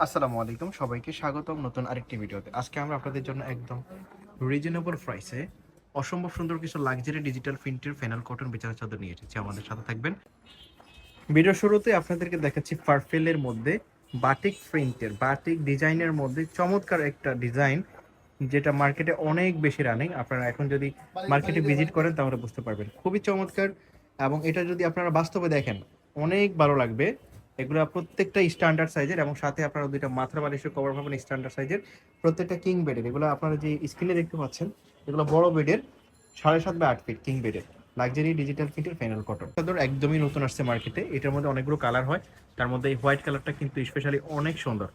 আসসালামু আলাইকুম, সবাইকে স্বাগতম নতুন আরেকটি ভিডিওতে। আজকে আমরা আপনাদের জন্য একদম রিজনেবল প্রাইসে অসম্ভব সুন্দর কিছু লাক্সারি ডিজিটাল প্রিন্টের ফেনাল কটন বিছানা চাদর নিয়ে এসেছি। আমাদের সাথে থাকবেন। ভিডিও শুরুতে আপনাদেরকে দেখাচ্ছি পারফেলের মধ্যে বাটিক প্রিন্টের বাটিক ডিজাইনের মধ্যে চমৎকার একটা ডিজাইন যেটা মার্কেটে অনেক বেশি রানিং আপনারা এখন যদি মার্কেটে ভিজিট করেন তাহলে বুঝতে পারবেন। খুবই চমৎকার এবং এটা যদি আপনারা বাস্তবে দেখেন, অনেক ভালো লাগবে। এগুলো প্রত্যেকটা স্ট্যান্ডার্ড সাইজের এবং সাথে আপনারা দুইটা মাথার বালিশের কভার পাবেন স্ট্যান্ডার্ড সাইজের প্রত্যেকটা কিং বেডের এগুলো আপনারা যে স্ক্রিনে দেখতে পাচ্ছেন, এগুলো বড় বেডের সাড়ে সাত বা আট ফিট কিং বেডের লাক্সারি ডিজিটাল ফিটের ফাইনাল কটন চাদর একদমই নতুন আসছে মার্কেটে এটার মধ্যে অনেকগুলো কালার হয়। তার মধ্যে এই হোয়াইট কালারটা কিন্তু স্পেশালি অনেক সুন্দর।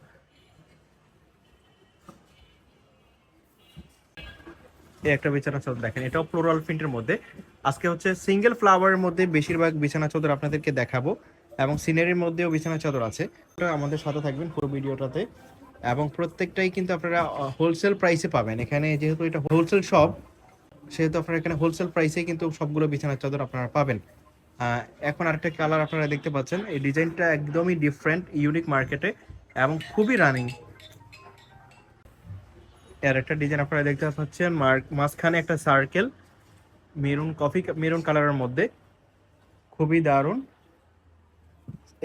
এই একটা বিছানা চাদর দেখেন। এটাও ফ্লোরাল প্রিন্টের মধ্যে। আজকে হচ্ছে সিঙ্গেল ফ্লাওয়ারের মধ্যে বেশিরভাগ বিছানা চাদর আপনাদেরকে দেখাবো। এবং সিনারির মধ্যেও বিছানা চাদর আছে। আমাদের সাথে থাকবেন পুরো ভিডিওটাতে। এবং প্রত্যেকটাই কিন্তু আপনারা হোলসেল প্রাইসে পাবেন। এখানে যেহেতু এটা হোলসেল শপ সেহেতু আপনারা এখানে হোলসেল প্রাইসে কিন্তু সবগুলো বিছানার চাদর আপনারা পাবেন। এখন আরেকটা কালার আপনারা দেখতে পাচ্ছেন। এই ডিজাইনটা একদমই ডিফারেন্ট ইউনিক মার্কেটে এবং খুবই রানিং এর একটা ডিজাইন আপনারা দেখতে পাচ্ছেন। মাঝখানে একটা সার্কেল মেরুন কফি মেরুন কালারের মধ্যে। খুবই দারুণ।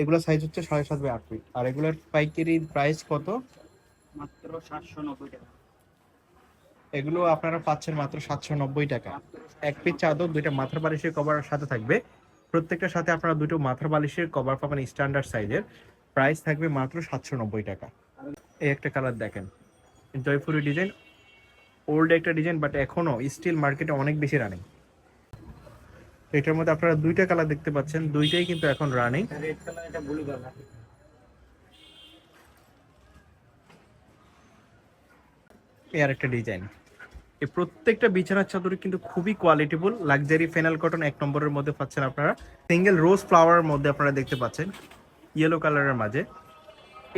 এগুলো সাইজ হচ্ছে সাড়ে সাত বাই আট ফিট আর এগুলোর পাইকারি প্রাইস কত? মাত্র সাতশো নব্বই টাকা। এগুলো আপনারা পাচ্ছেন মাত্র সাতশো নব্বই টাকা। এক পিস চাদর দুইটা মাথার বালিশের কভার সাথে থাকবে। প্রত্যেকটার সাথে আপনারা দুটো মাথার বালিশের কভার পাবেন স্ট্যান্ডার্ড সাইজের প্রাইস থাকবে মাত্র সাতশো নব্বই টাকা। এই একটা কালার দেখেন। জয়পুরি ডিজাইন ওল্ড একটা ডিজাইন বাট এখনও স্টিল মার্কেটে অনেক বেশি রানিং এটার মধ্যে আপনারা দুইটা কালার দেখতে পাচ্ছেন দুইটাই কিন্তু এখন রানিং রেড কালার এটা ব্লু কালার এই আর একটা ডিজাইন এই প্রত্যেকটা বিছানার চাদর কিন্তু খুবই কোয়ালিটিফুল লাক্সারি ফেনাল কটন এক নম্বরের মধ্যে পাচ্ছেন আপনারা। সিঙ্গেল রোজ ফ্লাওয়ারের মধ্যে আপনারা দেখতে পাচ্ছেন ইয়েলো কালারের মাঝে।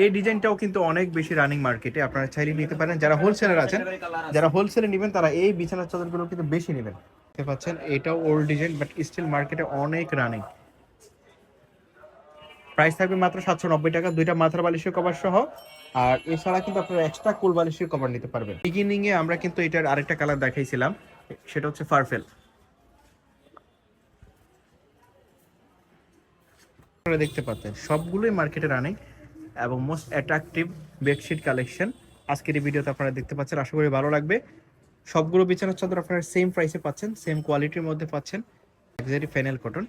এই ডিজাইনটাও কিন্তু অনেক বেশি রানিং মার্কেটে আপনারা চাইলে নিতে পারেন। যারা হোলসেলার আছেন যারা হোলসেলে নেবেন তারা এই বিছানার চাদরগুলো কিন্তু বেশি নেবেন। দেখতে পাচ্ছেন, এটাও ওল্ড ডিজাইন বাট স্টিল মার্কেটে অনেক রানিং প্রাইস থাকবে মাত্র সাতশো নব্বই টাকা, দুইটা মাথার বালিশের কভার সহ। আর এছাড়া কিন্তু আপনারা এক্সট্রা কুল বালিশের কভার নিতে পারবেন। বিগিনিং এ আমরা কিন্তু এটার আরেকটা কালার দেখাইছিলাম, সেটা হচ্ছে ফারফেল আপনারা দেখতে পাচ্ছেন, সবগুলোই মার্কেটে রানিং এবং মোস্ট অ্যাট্রাকটিভ বেডশিট কালেকশন আজকের এই ভিডিওতে আপনারা দেখতে পাচ্ছেন, আশা করি ভালো লাগবে। সবগুলো বিছানার চাদর আপনারা সেম প্রাইসে পাচ্ছেন সেম কোয়ালিটির মধ্যে পাচ্ছেন লাক্সারি ফেনেল কটন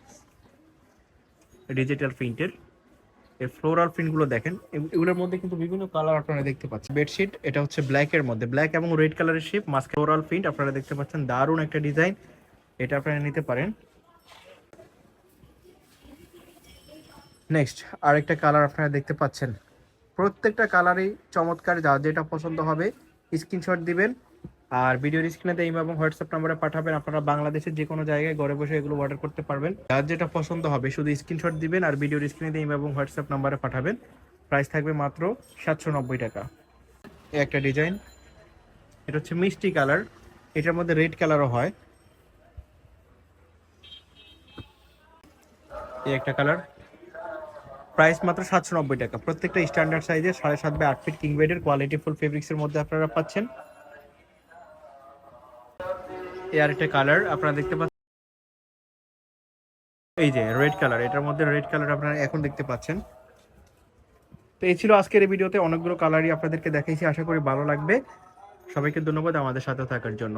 ডিজিটাল প্রিন্টের এই ফ্লোরাল প্রিন্টগুলো দেখেন এগুলোর মধ্যে কিন্তু বিভিন্ন কালার আপনারা দেখতে পাচ্ছেন। বেডশিট এটা হচ্ছে ব্ল্যাক এর মধ্যে ব্ল্যাক এবং রেড কালারের শেপ মাস্ক ফ্লোরাল প্রিন্ট আপনারা দেখতে পাচ্ছেন, দারুণ একটা ডিজাইন এটা আপনারা নিতে পারেন। নেক্সট আরেকটা কালার আপনারা দেখতে পাচ্ছেন। প্রত্যেকটা কালারই চমৎকার যা যেটা পছন্দ হবে স্ক্রিনশট দিবেন। আর ভিডিওর স্ক্রিনে ইমেল এবং হোয়াটসঅ্যাপ নাম্বারে পাঠাবেন। আপনারা বাংলাদেশের যে কোনো জায়গায় ঘরে বসে এগুলো অর্ডার করতে পারবেন। যার যেটা পছন্দ হবে, শুধু স্ক্রিনশট দিবেন আর ভিডিওর স্ক্রিনে ইমেল এবং হোয়াটসঅ্যাপ নাম্বারে পাঠাবেন। প্রাইস থাকবে মাত্র সাতশো নব্বই টাকা। একটা ডিজাইন এটা হচ্ছে মিষ্টি কালার। এটার মধ্যে রেড কালারও হয়। এই একটা কালার প্রাইস মাত্র সাতশো নব্বই টাকা। প্রত্যেকটা স্ট্যান্ডার্ড সাইজের সাড়ে সাত বাই আট ফিট কিং বেডের কোয়ালিটি ফুল ফেব্রিক্সের মধ্যে আপনারা পাচ্ছেন। এই আরেকটা কালার আপনারা দেখতে পাচ্ছেন এই যে রেড কালার এটার মধ্যে রেড কালার আপনারা এখন দেখতে পাচ্ছেন। তো এই ছিল আজকের এই ভিডিওতে অনেকগুলো কালারই আপনাদেরকে দেখাইছি, আশা করি ভালো লাগবে। সবাইকে ধন্যবাদ আমাদের সাথে থাকার জন্য।